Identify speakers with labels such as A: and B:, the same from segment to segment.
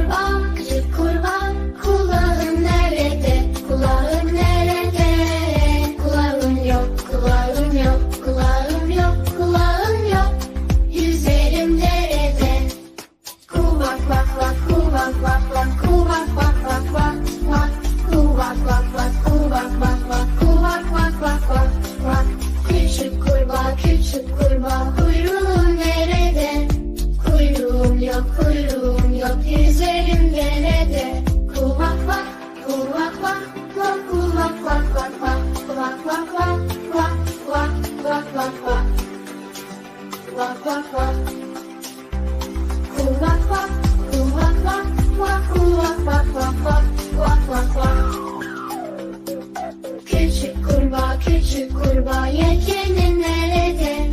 A: kurbağa, küçük kurbağa, kulağın nerede? Kulağın nerede? Kulağın yok, kulağın yok, kulağım yok, kulağım yok. Yüzerim derede. Kuvak vak vak, kuvak vak vak, kuvak vak vak vak vak. Kuvak vak vak, kuvak vak vak, kuvak vak vak vak vak. Küçük kurbağa, küçük kurbağa, kuyruğun nerede? Kuyruğum yok, kuyruğum yok, Vak vak vak, vak vak vak. Küçük kurbağa, küçük kurbağa, yelkenin nerede?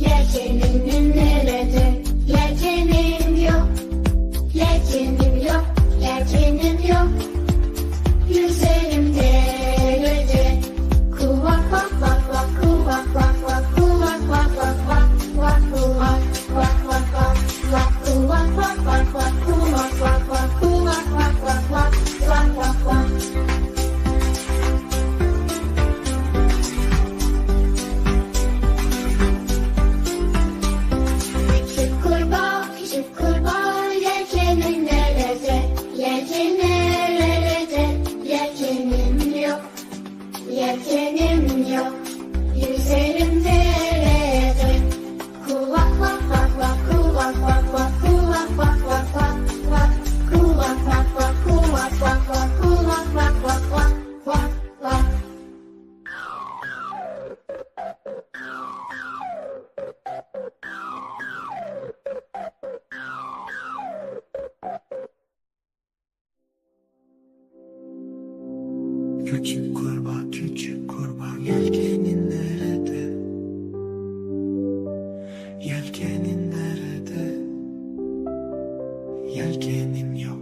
A: Yelkenin nerede? Yelkenim yok, yelkenim yok, yok. Yelkenim yok. Yüzerim
B: Küçük kurbağa, küçük kurbağa, yelkenin nerede? Yelkenin nerede? Yelkenim yok,